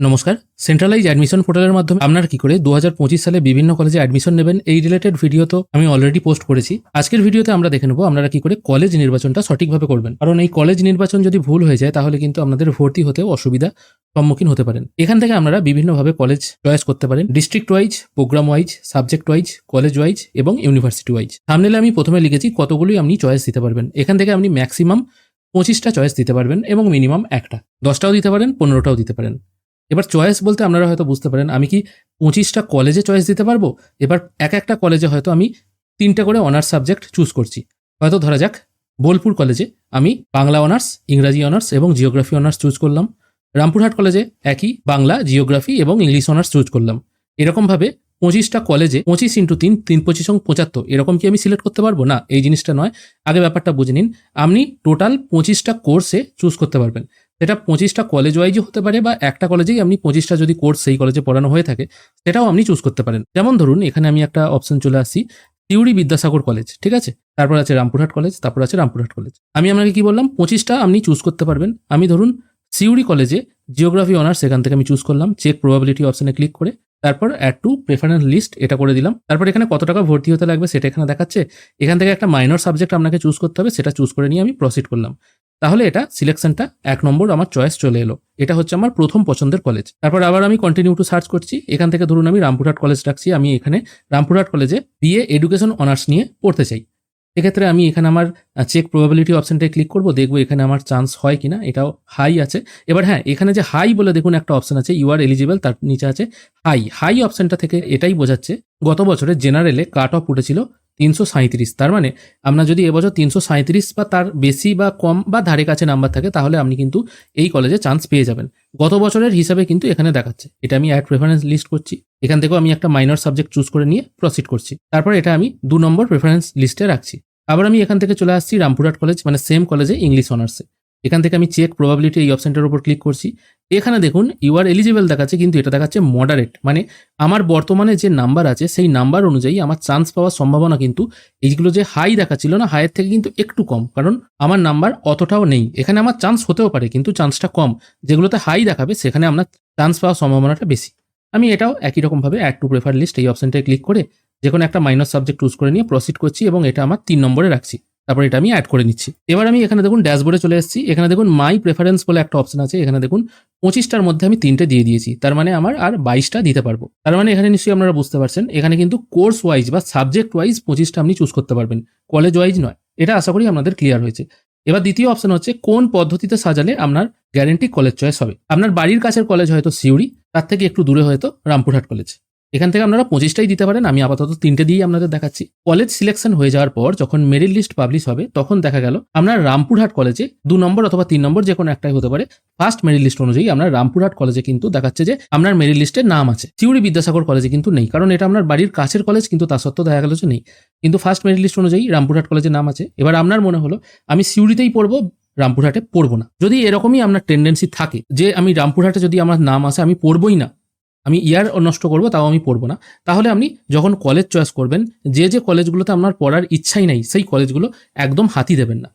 নমস্কার centralise admission পোর্টালের মাধ্যমে আপনারা কি করে দু হাজার পঁচিশ সালে বিভিন্ন কলেজে অ্যাডমিশন নেবেন এই রিলেটেড ভিডিও তো আমি অলরেডি পোস্ট করেছি। আজকের ভিডিওতে আমরা দেখে নেব আপনারা কি করে কলেজ নির্বাচনটা সঠিকভাবে করবেন। কারণ এই কলেজ নির্বাচন যদি ভুল হয়ে যায়, তাহলে কিন্তু আপনাদের ভর্তি হতে অসুবিধা সম্মুখীন হতে পারেন। এখান থেকে আপনারা বিভিন্নভাবে কলেজ চয়েস করতে পারেন district wise program wise subject wise college wise এবং ইউনিভার্সিটি ওয়াইজ সামনেলে আমি প্রথমে লিখেছি কতগুলি আপনি চয়েস দিতে পারবেন। এখান থেকে আপনি ম্যাক্সিমাম পঁচিশটা চয়েস দিতে পারবেন এবং মিনিমাম একটা। দশটাও দিতে পারেন, পনেরোটাও দিতে পারেন। এবার চয়েস বলতে আপনারা হয়তো বুঝতে পারেন, আমি কি পঁচিশটা কলেজে চয়েস দিতে পারব? এবার এক একটা কলেজে হয়তো আমি তিনটে করে অনার্স সাবজেক্ট চুজ করছি। হয়তো ধরা যাক, বোলপুর কলেজে আমি বাংলা অনার্স ইংরাজি অনার্স এবং জিওগ্রাফি অনার্স চুজ করলাম। রামপুরহাট কলেজে একই, বাংলা জিওগ্রাফি এবং ইংলিশ অনার্স চুজ করলাম। এরকমভাবে পঁচিশটা কলেজে পঁচিশ ইন্টু তিন তিন পঁচিশ এবং পঁচাত্তর, এরকম কি আমি সিলেক্ট করতে পারব? না, এই জিনিসটা নয়। আগে ব্যাপারটা বুঝে নিন। আপনি টোটাল পঁচিশটা কোর্সে চুজ করতে পারবেন। সেটা পঁচিশটা কলেজ ওয়াইজও হতে পারে বা একটা কলেজেই আপনি পঁচিশটা যদি কোর্স সেই কলেজে পড়ানো হয়ে থাকে, সেটাও আপনি চুজ করতে পারেন। যেমন ধরুন, এখানে আমি একটা অপশন চলে আসি সিউড়ি বিদ্যাসাগর কলেজ ঠিক আছে? তারপর আছে রামপুরহাট কলেজ তারপর আছে রামপুরহাট কলেজ আমি আপনাকে কি বললাম, পঁচিশটা আপনি চুজ করতে পারবেন। আমি ধরুন সিউড়ি কলেজে জিওগ্রাফি অনার্স এখান থেকে আমি চুজ করলাম চেক প্রবাবিলিটি অপশনে ক্লিক করে, তারপর অ্যাড টু প্রেফারেন্স লিস্ট এটা করে দিলাম। তারপর এখানে কত টাকা ভর্তি হতে লাগবে সেটা এখানে দেখাচ্ছে। এখান থেকে একটা মাইনর সাবজেক্ট আপনাকে চুজ করতে হবে, সেটা চুজ করে নিয়ে আমি প্রসিড করলাম। তাহলে এটা সিলেকশনটা এক নম্বর আমার চয়েস চলে এলো। এটা হচ্ছে আমার প্রথম পছন্দের কলেজ তারপর আবার আমি কন্টিনিউ টু সার্চ করছি। এখান থেকে ধরুন আমি রামপুরহাট কলেজ রাখছি। আমি এখানে রামপুরহাট কলেজে বিএ এডুকেশন অনার্স নিয়ে পড়তে চাই। এক্ষেত্রে আমি এখানে আমার চেক প্রবাবিলিটি অপশনটায় ক্লিক করব। দেখব এখানে আমার চান্স হয় কিনা। এটাও হাই আছে। এবার হ্যাঁ এখানে যে হাই বলে দেখুন একটা অপশন আছে। ইউ আর এলিজিবল তার নিচে আছে হাই হাই অপশনটা থেকে এটাই বোঝাচ্ছে, গত বছরে জেনারেলে কাট অফ উঠেছিল তিনশো সাঁত্রিশ তার মানে আপনার যদি এবছর তিনশো সাঁত্রিশ বা তার বেশি বা কম বা ধারে কাছে নাম্বার থাকে, তাহলে আপনি কিন্তু এই কলেজে চান্স পেয়ে যাবেন। গত বছরের হিসাবে কিন্তু এখানে দেখাচ্ছে। এটা আমি অ্যাড প্রেফারেন্স লিস্ট করছি। এখান থেকেও আমি একটা মাইনর সাবজেক্ট চুজ করে নিয়ে প্রসিড করছি। তারপর এটা আমি দু নম্বর প্রেফারেন্স লিস্টে রাখছি। আবার আমি এখান থেকে চলে আসছি রামপুরহাট কলেজ মানে সেম কলেজে ইংলিশ অনার্সে এখান থেকে আমি চেক প্রবাবিলিটি এই অপশানটার উপর ক্লিক করছি। এখানে দেখুন ইউ আর এলিজিবল দেখাচ্ছে, কিন্তু এটা দেখাচ্ছে মডারেট মানে আমার বর্তমানে যে নাম্বার আছে, সেই নাম্বার অনুযায়ী আমার চান্স পাওয়ার সম্ভাবনা কিন্তু এইগুলো যে হাই দেখাচ্ছিল না হাইয়ের থেকে কিন্তু একটু কম। কারণ আমার নাম্বার অতটাও নেই। এখানে আমার চান্স হতেও পারে, কিন্তু চান্সটা কম। যেগুলোতে হাই দেখাবে, সেখানে আপনার চান্স পাওয়ার সম্ভাবনাটা বেশি। আমি এটাও একই রকমভাবে অ্যাড টু প্রেফার লিস্ট এই অপশনটায় ক্লিক করে যে কোনো একটা মাইনর সাবজেক্ট চুজ করে নিয়ে প্রসিড করছি এবং এটা আমার তিন নম্বরে রাখছি। তারপর এটা আমি অ্যাড করে নিচ্ছি। এবার আমি এখানে দেখুন ড্যাশবোর্ডে চলে এসেছি। এখানে দেখুন মাই প্রেফারেন্স বলে একটা অপশন আছে। এখানে দেখুন পঁচিশটার মধ্যে আমি তিনটে দিয়ে দিয়েছি। তার মানে আমার আর বাইশটা দিতে পারব। তার মানে এখানে নিশ্চয়ই আপনারা বুঝতে পারছেন, এখানে কিন্তু কোর্স ওয়াইজ বা সাবজেক্ট ওয়াইজ পঁচিশটা আপনি চুজ করতে পারবেন। কলেজ ওয়াইজ নয়। এটা আশা করি আপনাদের ক্লিয়ার হয়েছে। এবার দ্বিতীয় অপশন হচ্ছে কোন পদ্ধতিতে সাজালে আপনার গ্যারেন্টি কলেজ চয়েস হবে। আপনার বাড়ির কাছের কলেজ হয়তো সিউড়ি, তার থেকে একটু দূরে হয়তো রামপুরহাট কলেজ এখান থেকে আপনারা পঁচিশটাই দিতে পারেন, আমি আপাতত তিনটে দিয়েই আপনাদের দেখাচ্ছি। কলেজ সিলেকশন হয়ে যাওয়ার পর যখন মেরিট লিস্ট পাবলিশ হবে, তখন দেখা গেল আপনার রামপুরহাট কলেজে দু নম্বর অথবা তিন নম্বর যে কোনো একটাই হতে পারে ফার্স্ট মেরিট লিস্ট অনুযায়ী আপনার রামপুরহাট কলেজে কিন্তু দেখাচ্ছে যে আপনার মেরিট লিস্টে নাম আছে। সিউড়ি বিদ্যাসাগর কলেজে কিন্তু নেই, কারণ এটা আপনার বাড়ির কাছের কলেজ কিন্তু তা সত্ত্বেও দেখা গেল যে নেই। কিন্তু ফার্স্ট মেরিট লিস্ট অনুযায়ী রামপুরহাট কলেজে নাম আছে। এবার আপনার মনে হলো, আমি সিউড়িতেই পড়ব, রামপুরহাটে পড়ব না। যদি এরকমই আপনার টেন্ডেন্সি থাকে, যে আমি রামপুরহাটে যদি আমার নাম আসে, আমি পড়বই না আমি ইয়ার নষ্ট করব, তাও আমি পড়ব না। তাহলে আপনি যখন কলেজ চয়েস করবেন, যে যে কলেজগুলোতে আপনার পড়ার ইচ্ছাই নাই, সেই কলেজগুলো একদম হাতি দেবেন না।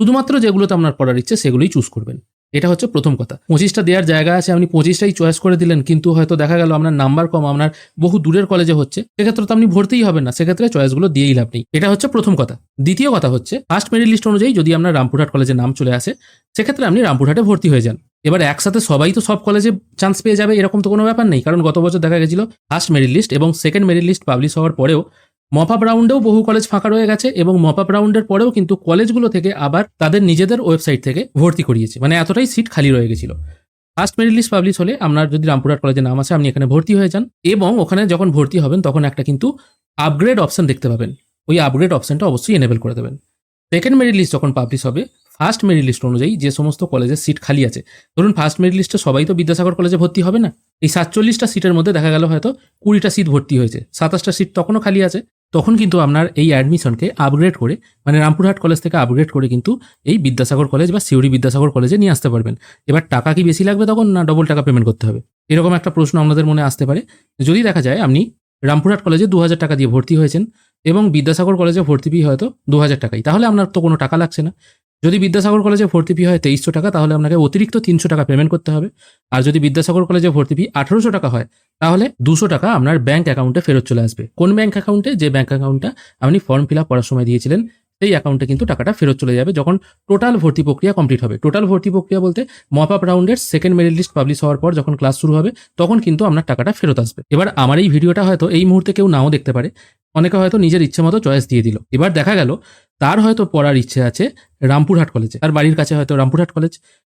শুধুমাত্র যেগুলোতে আপনার পড়ার ইচ্ছে, সেগুলোই চুজ করবেন। এটা হচ্ছে প্রথম কথা। পঁচিশটা দেওয়ার জায়গা আছে, আপনি পঁচিশটাই চয়েস করে দিলেন, কিন্তু হয়তো দেখা গেল আপনার নাম্বার কম, আপনার বহু দূরের কলেজে হচ্ছে, সেক্ষেত্রে তো আপনি ভর্তিই হবেন না, সেক্ষেত্রে চয়েসগুলো দিয়েই লাভ নেই। এটা হচ্ছে প্রথম কথা। দ্বিতীয় কথা হচ্ছে ফার্স্ট মেরিট লিস্ট অনুযায়ী যদি আপনার রামপুরহাট কলেজে নাম চলে আসে, সেক্ষেত্রে আপনি রামপুরহাটে ভর্তি হয়ে যান। এবার একসাথে সবাই তো সব কলেজে চান্স পেয়ে যাবে, এরকম তো কোনো ব্যাপার নেই। কারণ গত বছর দেখা গেছিল ফার্স্ট মেরিট লিস্ট এবং সেকেন্ড মেরিট লিস্ট পাবলিশ হওয়ার পরেও মপ আপ রাউন্ডেও বহু কলেজ ফাঁকা রয়ে গেছে এবং মপ আপ রাউন্ডের পরেও কিন্তু কলেজগুলো থেকে আবার তাদের নিজেদের ওয়েবসাইট থেকে ভর্তি করিয়েছে। মানে এতটাই সিট খালি রয়ে গেছিল। ফার্স্ট মেরিট লিস্ট পাবলিশ হলে আপনার যদি রামপুরহাট কলেজে নাম আছে আপনি এখানে ভর্তি হয়ে যান এবং ওখানে যখন ভর্তি হবেন, তখন একটা কিন্তু আপগ্রেড অপশন দেখতে পাবেন। ওই আপগ্রেড অপশনটা অবশ্যই এনেবল করে দেবেন। সেকেন্ড মেরিট লিস্ট যখন পাবলিশ হবে ফার্স্ট মেরিট লিস্ট অনুযায়ী যে সমস্ত কলেজের সিট খালি আছে। ধরুন ফার্স্ট মেরিট লিস্টে সবাই তো বিদ্যাসাগর কলেজে ভর্তি হবে না? এই সাতচল্লিশটা সিটের মধ্যে দেখা গেল হয়তো কুড়িটা সিট ভর্তি হয়েছে। সাতাশটা সিট তখনও খালি আছে। তখন কিন্তু আপনার এই অ্যাডমিশনকে আপগ্রেড করে মানে রামপুরহাট কলেজ থেকে আপগ্রেড করে কিন্তু এই বিদ্যাসাগর কলেজ বা সিউড়ি বিদ্যাসাগর কলেজে নিয়ে আসতে পারবেন। এবার টাকা কি বেশি লাগবে তখন না ডবল টাকা পেমেন্ট করতে হবে? এরকম একটা প্রশ্ন আপনাদের মনে আসতে পারে। যদি দেখা যায় আপনি রামপুরহাট কলেজে দু হাজার টাকা দিয়ে ভর্তি হয়েছেন এবং বিদ্যাসাগর কলেজে ভর্তি ফি হয়তো দু হাজার টাকাই, তাহলে আপনার তো কোনো টাকা লাগছে না। যদি বিদ্যাসাগর কলেজে ভর্তি ফি হয় তেইশশো টাকা, তাহলে আপনাকে অতিরিক্ত তিনশো টাকা পেমেন্ট করতে হবে। আর যদি বিদ্যাসাগর কলেজে ভর্তি ফি আঠারোশো টাকা হয়, তাহলে দুশো টাকা আপনার ব্যাঙ্ক অ্যাকাউন্টে ফেরত চলে আসবে। কোন ব্যাঙ্ক অ্যাকাউন্টে যে ব্যাঙ্ক অ্যাকাউন্টটা আপনি ফর্ম ফিল আপ করার সময় দিয়েছিলেন, সেই অ্যাকাউন্টে কিন্তু টাকাটা ফেরত চলে যাবে যখন টোটাল ভর্তি প্রক্রিয়া কমপ্লিট হবে। টোটাল ভর্তি প্রক্রিয়া বলতে মপ আপ রাউন্ডের সেকেন্ড মেরিট লিস্ট পাবলিশ হওয়ার পর যখন ক্লাস শুরু হবে, তখন কিন্তু আপনার টাকাটা ফেরত আসবে। এবার আমার এই ভিডিওটা হয়তো এই মুহূর্তে কেউ নাও দেখতে পারে। অনেকে হয়তো নিজের ইচ্ছে মতো চয়েস দিয়ে দিল। এবার দেখা গেল, তার হয়তো পড়ার ইচ্ছে আছে রামপুরহাট কলেজে তার বাড়ির কাছে হয়তো রামপুরহাট কলেজ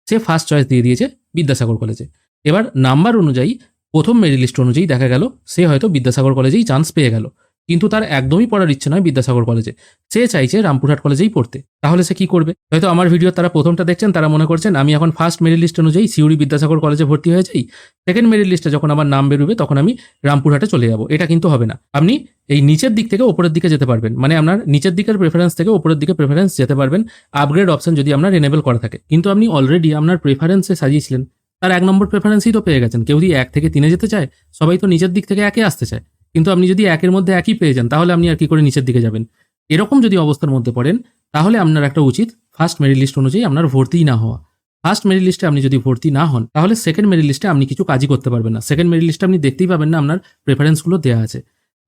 সে ফার্স্ট চয়েস দিয়ে দিয়েছে বিদ্যাসাগর কলেজে এবার নাম্বার অনুযায়ী, প্রথম মেরিট লিস্ট অনুযায়ী দেখা গেল, সে হয়তো বিদ্যাসাগর কলেজেই চান্স পেয়ে গেল। কিন্তু তার একদমই পড়ার ইচ্ছে নয় বিদ্যাসাগর কলেজে। সে চাইছে রামপুরহাট কলেজেই পড়তে। তাহলে সে কি করবে? হয়তো আমার ভিডিও তারা প্রথমটা দেখছেন, তারা মনে করছেন, আমি এখন ফার্স্ট মেরিট লিস্ট অনুযায়ী সিউড়ি বিদ্যাসাগর কলেজে ভর্তি হয়ে যাই। সেকেন্ড মেরিট লিস্টে যখন আমার নাম বেরোবে, তখন আমি রামপুরহাটে চলে যাব। এটা কিন্তু হবে না। আপনি এই নিচের দিক থেকে ওপরের দিকে যেতে পারবেন। মানে আপনার নিচের দিকের প্রেফারেন্স থেকে ওপরের দিকে প্রেফারেন্স যেতে পারবেন। আপগ্রেড অপশন যদি আপনার এনেবল করা থাকে। কিন্তু আপনি অলরেডি আপনার প্রেফারেন্সে সাজিয়েছিলেন। তার এক নম্বর প্রেফারেন্সই তো পেয়ে গেছেন। কেউ যদি এক থেকে তিনে যেতে চায়, সবাই তো নিচের দিক থেকে একে আসতে চায়। কিন্তু আপনি যদি একের মধ্যে একই পেয়ে যান, তাহলে আপনি আর কি করে নিচের দিকে যাবেন? এরকম যদি অবস্থার মধ্যে পড়েন, তাহলে আপনার একটা উচিত ফার্স্ট মেরিট লিস্ট অনুযায়ী আপনার ভর্তিই না হওয়া। ফার্স্ট মেরিট লিস্টে আপনি যদি ভর্তি না হন, তাহলে সেকেন্ড মেরিট লিস্টে আপনি কিছু কাজই করতে পারবেন না। সেকেন্ড মেরিট লিস্টে আপনি দেখতেই পাবেন না আপনার প্রেফারেন্সগুলো দেওয়া আছে।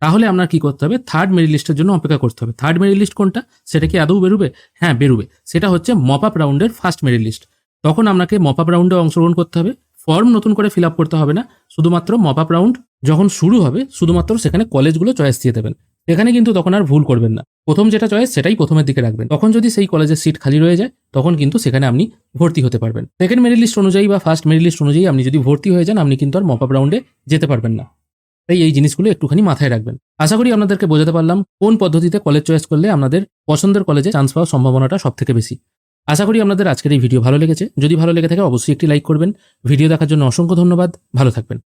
তাহলে আপনার কি করতে হবে? থার্ড মেরিট লিস্টের জন্য অপেক্ষা করতে হবে। থার্ড মেরিট লিস্ট কোনটা? সেটা কি আদৌ বেরোবে? হ্যাঁ বেরোবে। সেটা হচ্ছে মপ আপ রাউন্ডের ফার্স্ট মেরিট লিস্ট তখন আপনাকে মপ আপ রাউন্ডে অংশগ্রহণ করতে হবে। ফর্ম নতুন করে ফিল আপ করতে হবে না। শুধুমাত্র মপ আপ রাউন্ড যখন শুরু হবে, শুধুমাত্র সেখানে কলেজগুলো চয়েস দিয়ে দেবেন। সেখানে কিন্তু তখন আর ভুল করবেন না। প্রথম যেটা চয়েস সেটাই প্রথমের দিকে রাখবেন। তখন যদি সেই কলেজের সিট খালি রয়ে যায়, তখন কিন্তু সেখানে আপনি ভর্তি হতে পারবেন। সেকেন্ড মেরিট লিস্ট অনুযায়ী বা ফার্স্ট মেরিট লিস্ট অনুযায়ী আপনি যদি ভর্তি হয়ে যান, আপনি কিন্তু আর মপ আপ রাউন্ডে যেতে পারবেন না। তাই এই জিনিসগুলো একটুখানি মাথায় রাখবেন। আশা করি আপনাদেরকে বোঝাতে পারলাম কোন পদ্ধতিতে কলেজ চয়েস করলে আপনাদের পছন্দের কলেজে চান্স পাওয়ার সম্ভাবনাটা সব থেকে বেশি। আশা করি আপনাদের আজকের এই ভিডিও ভালো লেগেছে। যদি ভালো লেগে থাকে অবশ্যই একটি লাইক করবেন। ভিডিও দেখার জন্য অসংখ্য ধন্যবাদ। ভালো থাকবেন।